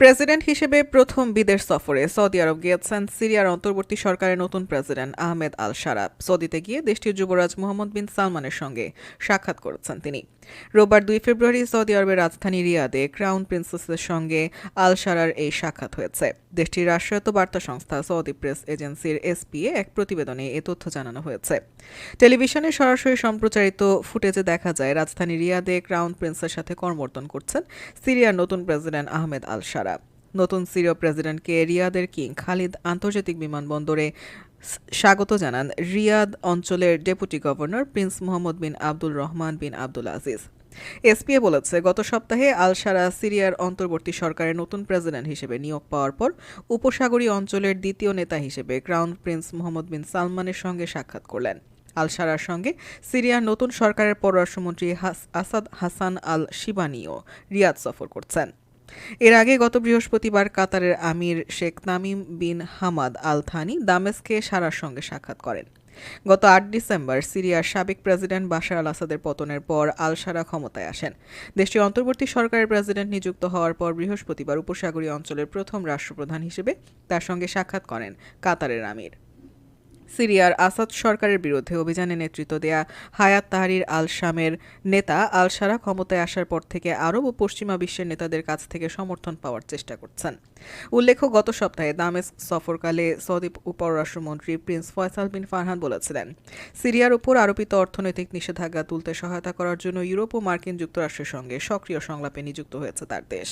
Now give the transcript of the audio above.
President হিসেবে প্রথম বিদেশ সফরে সৌদি আরব গিয়েছেন সিরিয়ার অন্তর্বর্তী সরকারের নতুন প্রেসিডেন্ট আহমেদ আল সারাব সৌদিতে গিয়ে দেশটির যুবরাজ মোহাম্মদ বিন সালমানের সঙ্গে সাক্ষাৎ করেছেন তিনি। রোববার দুই ফেব্রুয়ারি সৌদি আরবের রাজধানী রিয়াদে ক্রাউন প্রিন্সেসের সঙ্গে আল সারার এই সাক্ষাৎ হয়েছে। দেশটির রাষ্ট্রায়ত্ত বার্তা সংস্থা সৌদি প্রেস এজেন্সির এসপিএ এক প্রতিবেদনে এ তথ্য জানানো হয়েছে। টেলিভিশনে সরাসরি সম্প্রচারিত ফুটেজে দেখা যায়, রাজধানী রিয়াদে ক্রাউন প্রিন্সের সাথে কর্মর্তন করছেন সিরিয়ার নতুন প্রেসিডেন্ট আহমেদ আল সারা নতুন সিরীয় প্রেসিডেন্টকে রিয়াদের কিং খালিদ আন্তর্জাতিক বিমানবন্দরে স্বাগত জানান রিয়াদ অঞ্চলের deputy governor prince Mohammed bin Abdul Rahman bin Abdul Aziz. SPA বলেছে, গত সপ্তাহে আল সারা সিরিয়ার অন্তর্বর্তী সরকারের নতুন প্রেসিডেন্ট হিসেবে নিয়োগ পাওয়ার পর উপসাগরীয় অঞ্চলের দ্বিতীয় নেতা হিসেবে ক্রাউন প্রিন্স মোহাম্মদ বিন সালমানের সঙ্গে সাক্ষাৎ করলেন। আল সারার সঙ্গে সিরিয়ার নতুন সরকারের পররাষ্ট্রমন্ত্রী আসাদ হাসান আল শিবানিও রিয়াদ সফর করছেন। এর আগে গত বৃহস্পতিবার কাতারের আমির Sheikh Tamim bin Hamad Al Thani দামেস্কে সারার সঙ্গে সাক্ষাৎ করেন। গত আট ডিসেম্বর সিরিয়ার সাবেক প্রেসিডেন্ট বাশার আল আসাদের পতনের পর আলসারা ক্ষমতায় আসেন। দেশটির অন্তর্বর্তী সরকারের প্রেসিডেন্ট নিযুক্ত হওয়ার পর বৃহস্পতিবার উপসাগরীয় অঞ্চলের প্রথম রাষ্ট্রপ্রধান হিসেবে তার সঙ্গে সাক্ষাৎ করেন কাতারের আমির। সিরিয়ার আসাদ সরকারের বিরুদ্ধে অভিযানে নেতৃত্ব দেয়া হায়াত তাহারির আল শামের নেতা আল সারা ক্ষমতায় আসার পর থেকে আরব ও পশ্চিমা বিশ্বের নেতাদের কাছ থেকে সমর্থন পাওয়ার চেষ্টা করছেন। উল্লেখ্য, গত সপ্তাহে দামেস্ক সফরকালে সৌদি উপরাষ্ট্রমন্ত্রী প্রিন্স ফয়সাল বিন ফারহান বলেছিলেন, সিরিয়ার উপর আরোপিত অর্থনৈতিক নিষেধাজ্ঞা তুলতে সহায়তা করার জন্য ইউরোপ ও মার্কিন যুক্তরাষ্ট্রের সঙ্গে সক্রিয় সংলাপে নিযুক্ত হয়েছে তার দেশ।